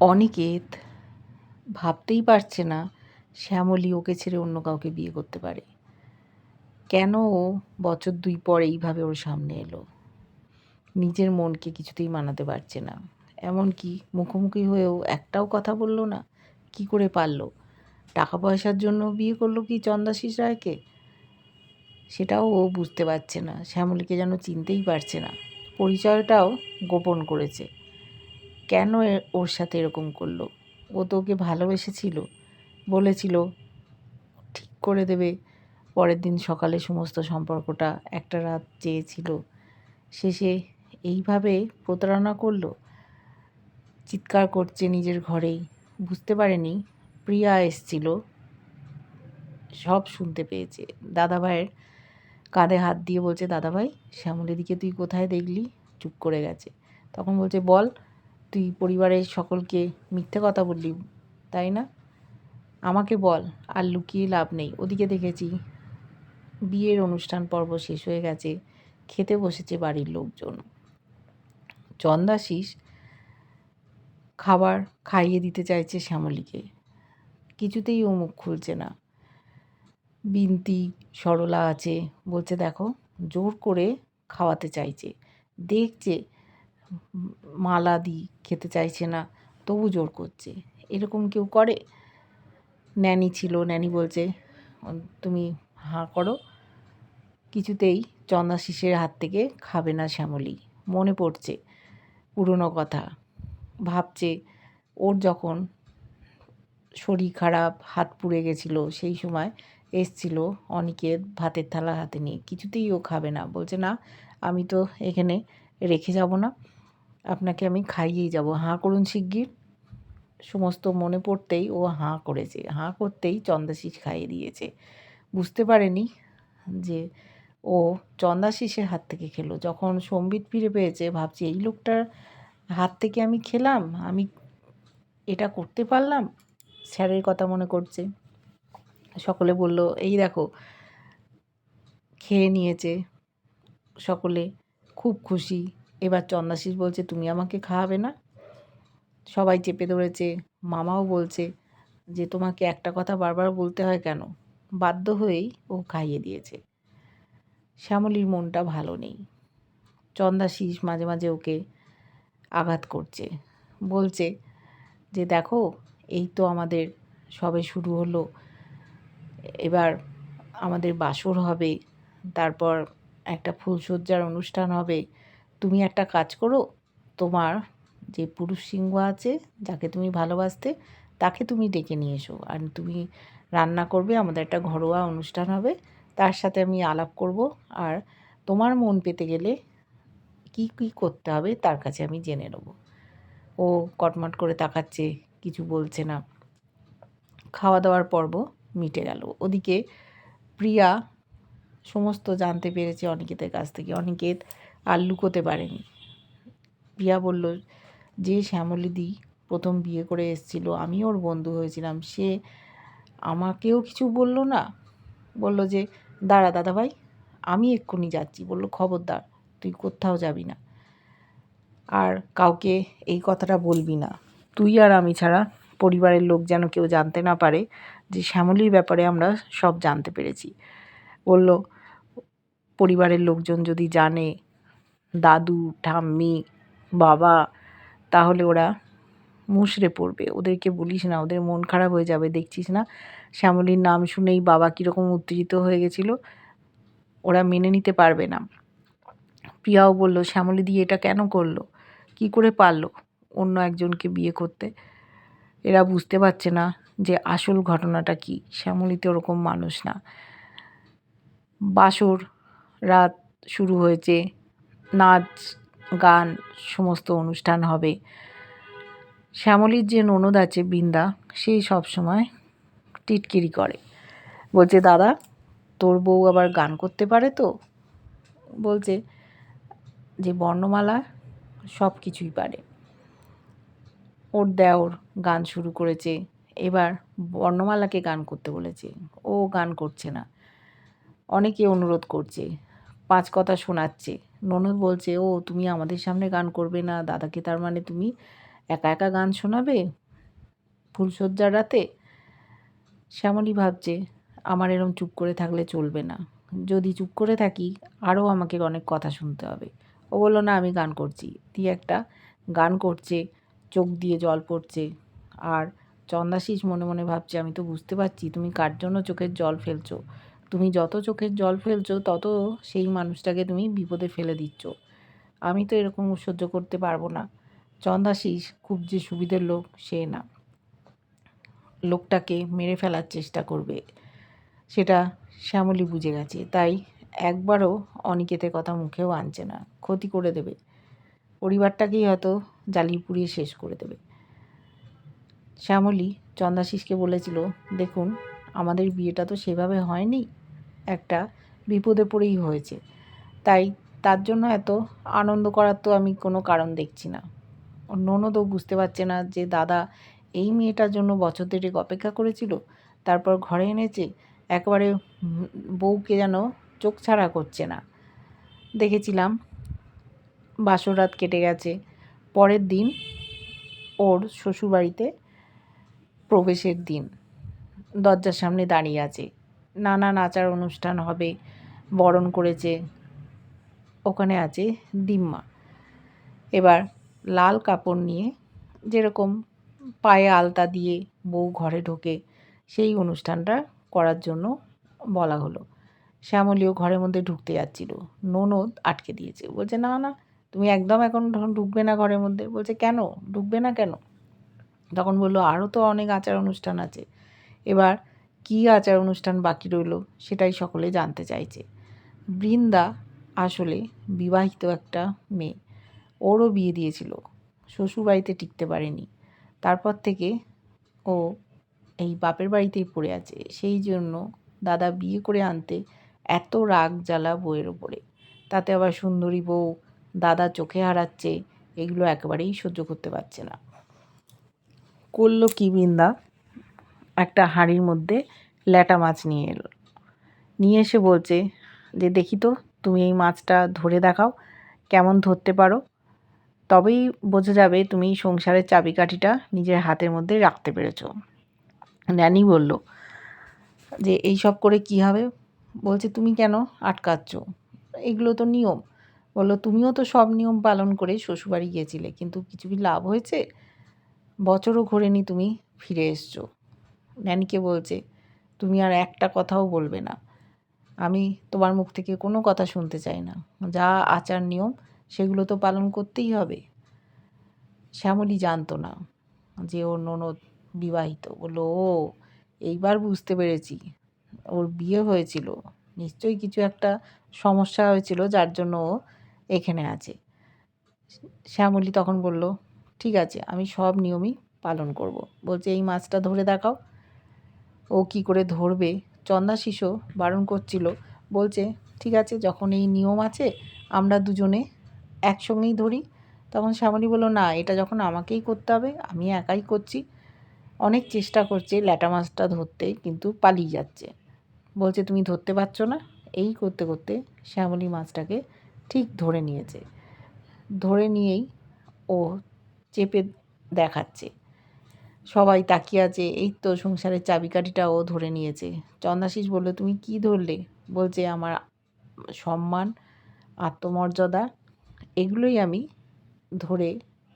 অনিকেত ভাবতেই পারছে না শ্যামলী ওকে ছেড়ে অন্য কাউকে বিয়ে করতে পারে। কেন ও বছর দুই পর এইভাবে ওর সামনে এলো? নিজের মনকে কিছুতেই মানাতে পারছে না। এমনকি মুখোমুখি হয়েও একটাও কথা বলল না। কি করে পারল? টাকা পয়সার জন্য বিয়ে করল কি চন্দাশিস রায়কে? সেটাও ও বুঝতে পারছে না। শ্যামলীকে যেন চিনতেই পারছে না। পরিচয়টাও গোপন করেছে। কেন ওর সাথে এরকম করল? ও তো ওকে ভালোবেসেছিল। বলেছিল, ঠিক করে দেবে। পরের দিন সকালে সমস্ত সম্পর্কটা একটা রাত চেয়েছিল। শেষে এইভাবে প্রতারণা করল? চিৎকার করছে নিজের ঘরেই। বুঝতে পারেনি, প্রিয়া এসছিল। সব শুনতে পেয়েছে। দাদাভাইয়ের কাঁধে হাত দিয়ে বলছে, দাদাভাই, শ্যামলীদিকে তুই কোথায় দেখলি? চুপ করে গেছে। তখন বলছে, বল তুই পরিবারের সকলকে মিথ্যে কথা বললি, তাই না? আমাকে বল, আর লুকিয়ে লাভ নেই। ওদিকে দেখেছি বিয়ের অনুষ্ঠান পর্ব শেষ হয়ে গেছে, খেতে বসেছে বাড়ির লোকজন। চন্দাশিস খাবার খাইয়ে দিতে চাইছে শ্যামলীকে। কিছুতেই ও মুখ খুলছে না। বিনতি, সরলা আছে, বলছে, দেখো, জোর করে খাওয়াতে চাইছে। দেখছে মালা দিই খেতে চাইছে না, তবু জোর করছে। এরকম কেউ করে? ন্যানি ছিল, ন্যানি বলছে তুমি হাঁ করো। কিছুতেই চন্দাশিসের হাত থেকে খাবে না শ্যামলী। মনে পড়ছে পুরনো কথা। ভাবছে ওর যখন শরীর খারাপ, হাত পুড়ে গেছিল, সেই সময় এসছিল অনিকেত ভাতের থালা হাতে নিয়ে। কিছুতেই ও খাবে না। বলছে, না, আমি তো এখানে রেখে যাব না। আপনাকে আমি খাইয়েই যাব। হাঁ করুন শিগগির। সমস্ত মনে পড়তেই ও হাঁ করেছে। হাঁ করতেই চন্দাশিস খাইয়ে দিয়েছে। বুঝতে পারেনি যে ও চন্দাশিসের হাত থেকে খেলো। যখন সম্বিত ফিরে পেয়েছে, ভাবছি, এই লোকটার হাত থেকে আমি খেলাম? আমি এটা করতে পারলাম? স্যারের কথা মনে করছে। সকলে বলল, এই দেখো, খেয়ে নিয়েছে। সকলে খুব খুশি। এবার চন্দাশিস বলছে, তুমি আমাকে খাওয়াবে না? সবাই চেপে ধরেছে, মামাও বলছে যে, তোমাকে একটা কথা বারবার বলতে হয় কেন? বাধ্য হয়েই ও খাইয়ে দিয়েছে। শ্যামলীর মনটা ভালো নেই। চন্দাশিস মাঝে মাঝে ওকে আঘাত করছে। বলছে যে, দেখো, এই তো আমাদের সবে শুরু হলো। এবার আমাদের বাসর হবে, তারপর একটা ফুলসজ্জার অনুষ্ঠান হবে তুমি একটা কাজ করো, তোমার যে পুরুষ সিংহ আছে, যাকে তুমি ভালোবাসতে, তাকে তুমি ডেকে নিয়ে এসো। আর তুমি রান্না করবে, আমাদের একটা ঘরোয়া অনুষ্ঠান হবে, তার সাথে আমি আলাপ করব। আর তোমার মন পেতে গেলে কি কি করতে হবে, তার কাছে আমি জেনে নেব। ও কটমট করে তাকাচ্ছে, কিছু বলছে না। খাওয়া দাওয়ার পর্ব মিটে গেল। ওদিকে প্রিয়া সমস্ত জানতে পেরেছে অনিকেতের কাছ থেকে। অনিকেত আর লুকোতে পারেনি। প্রিয়া বলল, যে শ্যামলীদি প্রথম বিয়ে করে এসেছিল, আমি ওর বন্ধু হয়েছিলাম। সে আমাকেও কিছু বলল না? বলল যে, দাঁড়া দাদাভাই, আমি এক্ষুনি যাচ্ছি। বলল, খবরদার, তুই কোথাও যাবি না। আর কাউকে এই কথাটা বলবি না। তুই আর আমি ছাড়া পরিবারের লোক যেন কেউ জানতে না পারে যে শ্যামলির ব্যাপারে আমরা সব জানতে পেরেছি। বলল, পরিবারের লোকজন যদি জানে দাদু, ঠাম্মি, বাবা, তাহলে ওরা মুষড়ে পড়বে। ওদেরকে বলিস না, ওদের মন খারাপ হয়ে যাবে, দেখছিস না? শ্যামলীর নাম শুনেই বাবা কীরকম উত্তেজিত হয়ে গেছিল, ওরা মেনে নিতে পারবে না। প্রিয়াও বলল, শ্যামলী দিয়ে এটা কেন করল? কি করে পারল অন্য একজনকে বিয়ে করতে? এরা বুঝতে পারছে না যে আসল ঘটনাটা কি। শ্যামলী তো ওরকম মানুষ না। বাসর রাত শুরু হয়েছে নাচ, গান, সমস্ত অনুষ্ঠান হবে। শ্যামলীর যে ননদ আছে বৃন্দা সেই সব সময় টিটকিরি করে। বলছে, দাদা, তোর বউ আবার গান করতে পারে তো? বলছে, যে বর্ণমালা সব কিছুই পারে। ওর দেওর গান শুরু করেছে, এবার বর্ণমালাকে গান করতে বলেছে। ও গান করছে না। অনেকে অনুরোধ করছে, পাঁচ কথা শোনাচ্ছে ননদ বলছে, ও, তুমি আমাদের সামনে গান করবে না। দাদাকে তার মানে তুমি একা একা গান শোনাবে? ফুলশয্যার রাতে? শ্যামলী ভাবছে, আমার এরম চুপ করে থাকলে চলবে না। যদি চুপ করে থাকি, আরও আমাকে অনেক কথা শুনতে হবে। ও বলল, না, আমি গান করছি। দিয়ে একটা গান করছে, চোখ দিয়ে জল পড়ছে। আর চন্দাশিস মনে মনে ভাবছে, আমি তো বুঝতে পারছি, তুমি কার জন্য চোখের জল ফেলছো? তুমি যত চোখের জল ফেলছো, তত সেই মানুষটাকে তুমি বিপদে ফেলে দিচ্ছ। আমি তো এরকম সহ্য করতে পারব না। চন্দাশিস, খুব যে সুবিধের লোক, সে না। লোকটাকে মেরে ফেলার চেষ্টা করবে। সেটা শ্যামলী বুঝে গেছে। তাই একবারও অনিকেতের কথা মুখেও আনছে না। ক্ষতি করে দেবে। পরিবারটাকেই হয়তো জ্বালিয়ে পুড়িয়ে শেষ করে দেবে। শ্যামলী চন্দাশিসকে বলেছিল, দেখুন, আমাদের বিয়েটা তো সেভাবে হয়নি। একটা বিপদে পড়েই হয়েছে। তাই তার জন্য এত আনন্দ করার তো আমি কোনো কারণ দেখছি না। ননদও বুঝতে পারছে না যে দাদা এই মেয়েটার জন্য বছর দেড়েক অপেক্ষা করেছিল, তারপর ঘরে এনেছে, একবারে বউকে যেন চোখ ছাড়া করছে না। দেখেছিলাম বাসরাত কেটে গেছে, পরের দিন ওর শ্বশুরবাড়িতে প্রবেশের দিন, দরজার সামনে দাঁড়িয়ে আছে। নানা নাচার অনুষ্ঠান হবে, বরণ করেছে। ওখানে আছে দিম্মা এবার লাল কাপড় নিয়ে যেরকম পায়ে আলতা দিয়ে বউ ঘরে ঢোকে, সেই অনুষ্ঠানটা করার জন্য বলা হলো। শ্যামলীও ঘরের মধ্যে ঢুকতে যাচ্ছিল। ননদ আটকে দিয়েছে। বলছে, না না, তুমি একদম এখন ঢুকবে না ঘরের মধ্যে। বলছে, কেন? ঢুকবে না কেন? তখন বলল আরও তো অনেক আচার অনুষ্ঠান আছে। এবার কী আচার অনুষ্ঠান বাকি রইল সেটাই সকলে জানতে চাইছে। বৃন্দা আসলে বিবাহিত একটা মেয়ে। ওরও বিয়ে দিয়েছিল। শ্বশুরবাড়িতে টিকতে পারেনি। তারপর থেকে ও এই বাপের বাড়িতেই পড়ে আছে। সেই জন্য দাদা বিয়ে করে আনতে এত রাগ জ্বালা বউয়ের ওপরে। তাতে আবার সুন্দরী বউ দাদা চোখে হারাচ্ছে, এগুলো একেবারেই সহ্য করতে পারছে না। করল কি বৃন্দা? একটা হাঁড়ির মধ্যে ল্যাটা মাছ নিয়ে এলো। নিয়ে এসে বলছে যে, দেখি তো, তুমি এই মাছটা ধরে দেখাও, কেমন ধরতে পারো? তবেই বোঝা যাবে তুমি সংসারের চাবিকাঠিটা নিজের হাতের মধ্যে রাখতে পেরেছ। ন্যানি বলল, যে, এই সব করে কি হবে? বলছে, তুমি কেন আটকাচ্ছ? এগুলো তো নিয়ম। বলল, তুমিও তো সব নিয়ম পালন করে শ্বশুরবাড়ি গিয়েছিলে, কিন্তু কিছু কি লাভ হয়েছে? বছরও ঘোরেনি তুমি, ফিরে এসছো। ন্যানিকে বলছে, তুমি আর একটা কথাও বলবে না। আমি তোমার মুখ থেকে কোনো কথা শুনতে চাই না। যা আচার নিয়ম, সেগুলো তো পালন করতেই হবে। শ্যামলী জানতো না যে ওর ননদ বিবাহিত। বলল, ও, এইবার বুঝতে পেরেছি। ওর বিয়ে হয়েছিল। নিশ্চয়ই কিছু একটা সমস্যা হয়েছিল যার জন্য ও এখানে আছে। শ্যামলী তখন বলল, ঠিক আছে, আমি সব নিয়মই পালন করব। বলছে, এই মাছটা ধরে দেখাও। ও কি করে ধরবে? চন্দা শিশু বারণ করছিল। বলছে, ঠিক আছে, যখন এই নিয়ম আছে, আমরা দুজনে একসঙ্গেই ধরি। তখন শ্যামলী বলল, না, এটা যখন আমাকেই করতে হবে, আমি একাই করছি। অনেক চেষ্টা করছে ল্যাটা মাছটা ধরতে, কিন্তু পালিয়ে যাচ্ছে। বলছে, তুমি ধরতে পারছ না। এই করতে করতে শ্যামলী মাছটাকে ঠিক ধরে নিয়েছে। ধরে নিয়েই ও চেপে দেখাচ্ছে। সবাই তাকিয়ে আছে, এই তো সংসারের চাবিকাঠিটা ও ধরে নিয়েছে। চন্দাশিস বলল, তুমি কি ধরলে? বলছে, আমার সম্মান, আত্মমর্যাদা, এগুলোই আমি ধরে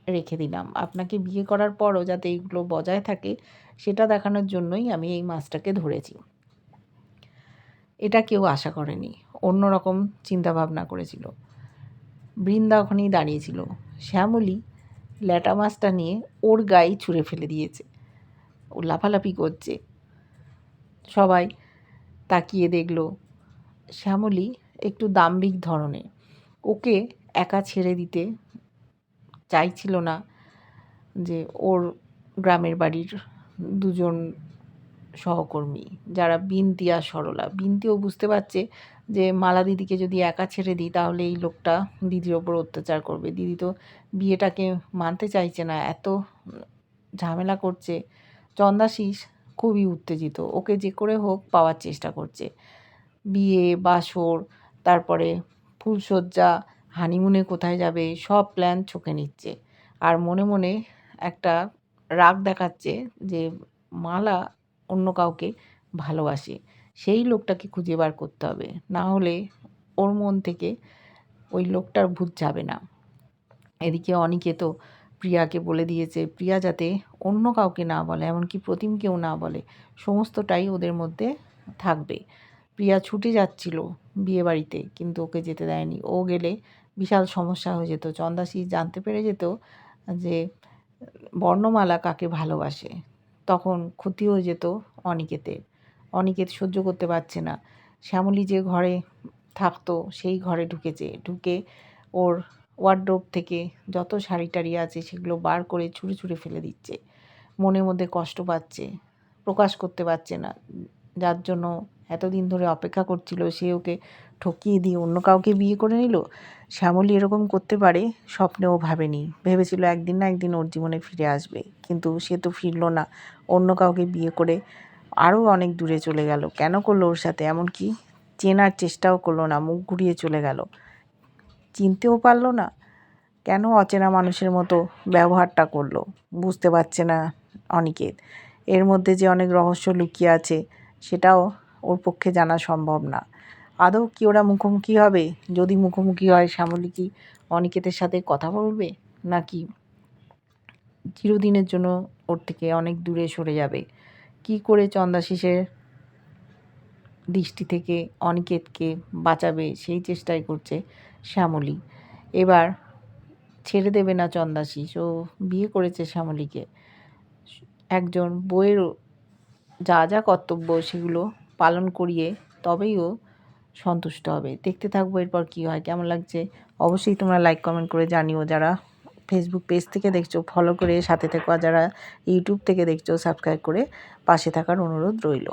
রেখে দিলাম। আপনাকে বিয়ে করার পরও যাতে এইগুলো বজায় থাকে, সেটা দেখানোর জন্যই আমি এই মাছটাকে ধরেছি। এটা কেউ আশা করেনি। অন্যরকম চিন্তাভাবনা করেছিল। বৃন্দা ওখানেই দাঁড়িয়েছিল শ্যামলী ল্যাটা মাছটা নিয়ে ওর গায়ে ছুঁড়ে ফেলে দিয়েছে। ও লাফালাফি করছে। সবাই তাকিয়ে দেখল, শ্যামলী একটু দাম্ভিক ধরনের। ওকে একা ছেড়ে দিতে চাইছিল না যে ওর গ্রামের বাড়ির দুজন সহকর্মী, যারা বিনতি আর সরলা। বিনতিও বুঝতে পারছে যে মালা দিদিকে যদি একা ছেড়ে দিই, তাহলে এই লোকটা দিদির ওপর অত্যাচার করবে। দিদি তো বিয়েটাকে মানতে চাইছে না, এত ঝামেলা করছে। চন্দাশিস খুবই উত্তেজিত, ওকে যে করে হোক পাওয়ার চেষ্টা করছে। বিয়ে, বাসর, তারপরে ফুলশয্যা, হানিমুনে কোথায় যাবে, সব প্ল্যান চোখে নিচ্ছে। আর মনে মনে একটা রাগ দেখাচ্ছে যে মালা অন্য কাউকে ভালোবাসে। সেই লোকটাকে খুঁজে বার করতে হবে। না হলে ওর মন থেকে ওই লোকটার ভূত যাবে না। এদিকে অনেকে তো প্রিয়াকে বলে দিয়েছে, প্রিয়া যাতে অন্য কাউকে না বলে, এমনকি প্রতিমকেও না বলে, সমস্তটাই ওদের মধ্যে থাকবে। প্রিয়া ছুটে যাচ্ছিল বিয়ে বাড়িতে কিন্তু ওকে যেতে দেয়নি। ও গেলে বিশাল সমস্যা হয়ে যেত। চন্দাসি জানতে পেরে যেত যে বর্ণমালা কাকে ভালোবাসে। তখন ক্ষতি হয়ে যেত অনিকেতের অনিকেত সহ্য করতে পারছে না। শ্যামলী যে ঘরে থাকতো, সেই ঘরে ঢুকেছে। ঢুকে ওর ওয়ার্ড্রোব থেকে যত শাড়ি টাড়ি আছে, সেগুলো বার করে ছুঁড়ে ছুঁড়ে ফেলে দিচ্ছে। মনের মধ্যে কষ্ট পাচ্ছে, প্রকাশ করতে পারছে না। যার জন্য এতদিন ধরে অপেক্ষা করছিল, সে ওকে ঠকিয়ে দিয়ে অন্য কাউকে বিয়ে করে নিল? শ্যামলী এরকম করতে পারে, স্বপ্নেও ভাবেনি। ভেবেছিল একদিন না একদিন ওর জীবনে ফিরে আসবে। কিন্তু সে তো ফিরল না। অন্য কাউকে বিয়ে করে আরও অনেক দূরে চলে গেল। কেন করল ওর সাথে? এমনকি চেনার চেষ্টাও করল না, মুখ ঘুরিয়ে চলে গেল। চিনতেও পারল না। কেন অচেনা মানুষের মতো ব্যবহারটা করল? বুঝতে পারছে না অনিকেত। এর মধ্যে যে অনেক রহস্য লুকিয়ে আছে, সেটাও ওর পক্ষে জানা সম্ভব না। আদৌ কি ওরা মুখোমুখি হবে? যদি মুখোমুখি হয়, শ্যামলী কি অনিকেতের সাথে কথা বলবে? নাকি চিরদিনের জন্য ওর থেকে অনেক দূরে সরে যাবে? কি করে চন্দাশিসের দৃষ্টি থেকে অনিকেতকে বাঁচাবে সেই চেষ্টাই করছে শ্যামলী। এবার ছেড়ে দেবে না চন্দাশিস ও বিয়ে করেছে শ্যামলীকে। একজন বইয়ের যা যা কর্তব্য সেগুলো পালন করিয়ে তবেই ও সন্তুষ্ট হবে। দেখতে থাকব এরপর কী হয়, কেমন লাগছে? অবশ্যই তোমরা লাইক কমেন্ট করে জানিও যারা ফেসবুক পেজ থেকে দেখছ ফলো করে সাথে থেকো যারা ইউটিউব থেকে দেখছ সাবস্ক্রাইব করে পাশে থাকার অনুরোধ রইল।